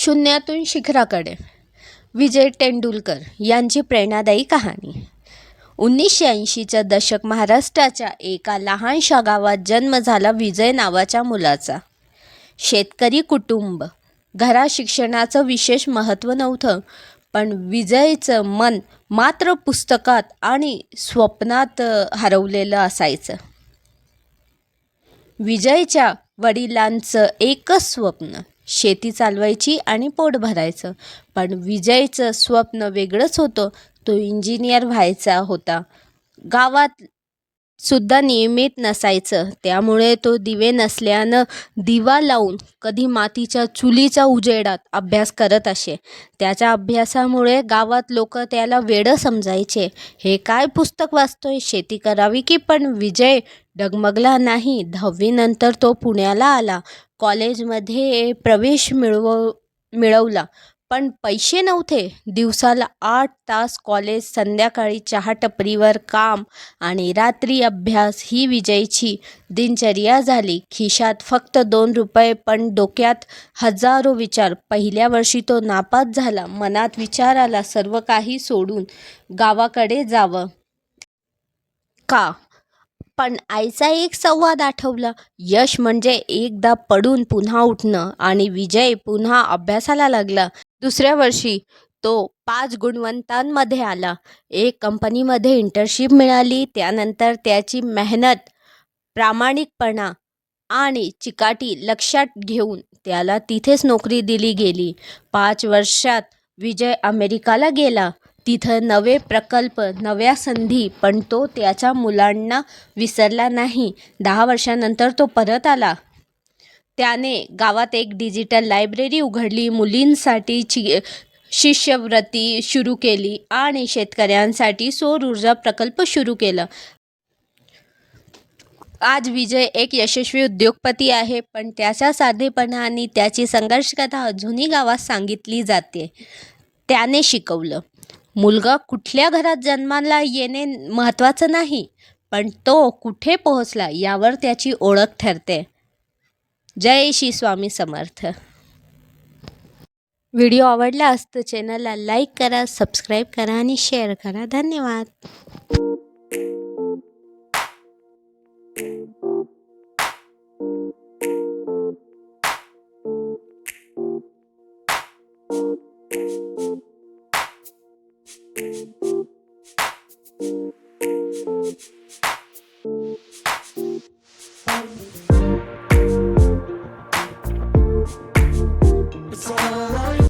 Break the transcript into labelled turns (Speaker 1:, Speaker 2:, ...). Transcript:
Speaker 1: शून्यातून शिखराकडे. विजय तेंडुलकर यांची प्रेरणादायी कहाणी. उन्नीसशे ऐंशीच्या दशक महाराष्ट्राच्या एका लहानशा गावात जन्म झाला विजय नावाच्या मुलाचा. शेतकरी कुटुंब. घरा शिक्षणाचं विशेष महत्त्व नव्हतं पण विजयचं मन मात्र पुस्तकात आणि स्वप्नात हरवलेलं असायचं. विजयच्या वडिलांचं एकच स्वप्न शेती चालवायची आणि पोट भरायचं. पण विजयचं स्वप्न वेगळंच होतं. तो इंजिनियर व्हायचा होता. गावात सुद्धा नियमित नसायचं. त्यामुळे तो दिवे नसल्यानं दिवा लावून कधी मातीच्या चुलीच्या उजेडात अभ्यास करत असे. त्याच्या अभ्यासामुळे गावात लोक त्याला वेडं समजायचे. हे काय पुस्तक वाचतोय? शेती करावी की पण विजय डगमगला नाही. दहावीनंतर तो पुण्याला आला. कॉलेजमध्ये प्रवेश मिळव मिळवला. पण पैसे नव्हते. दिवसाला आठ तास कॉलेज संध्याकाळी चहा टपरीवर काम आणि रात्री अभ्यास ही विजयची दिनचर्या झाली. खिशात फक्त दोन रुपये पण डोक्यात हजारो विचार. पहिल्या वर्षी तो नापास झाला. मनात विचार आला सर्व काही सोडून गावाकडे जावं. का? पण आईचा एक संवाद आठवला. यश म्हणजे एकदा पडून पुन्हा उठणं आणि विजय पुन्हा अभ्यासाला लागला. दुसऱ्या वर्षी तो पाच गुणवंतांमध्ये आला. एक कंपनीमध्ये इंटर्नशिप मिळाली त्यानंतर त्याची मेहनत प्रामाणिकपणा आणि चिकाटी लक्षात घेऊन त्याला तिथेच नोकरी दिली गेली. पाच वर्षात विजय अमेरिकाला गेला. तिथं नवे प्रकल्प नव्या संधी पण तो त्याच्या मुलांना विसरला नाही. दहा वर्षानंतर तो परत आला. त्याने गावात एक डिजिटल लायब्ररी उघडली. मुलींसाठी चि शिष्यवृत्ती सुरू केली आणि शेतकऱ्यांसाठी सौर ऊर्जा प्रकल्प सुरू केला. आज विजय एक यशस्वी उद्योगपती आहे पण त्याच्या साधेपणा आणि त्याची संघर्षकथा अजूनही गावात सांगितली जाते. त्याने शिकवलं. मुलगा कुठल्या घरात जन्माला येणे महत्त्वाचं नाही पण तो कुठे पोहोचला यावर त्याची ओळख ठरते. जय श्री स्वामी समर्थ. व्हिडिओ आवडला असतं चॅनलला लाईक करा सबस्क्राईब करा आणि शेअर करा. धन्यवाद.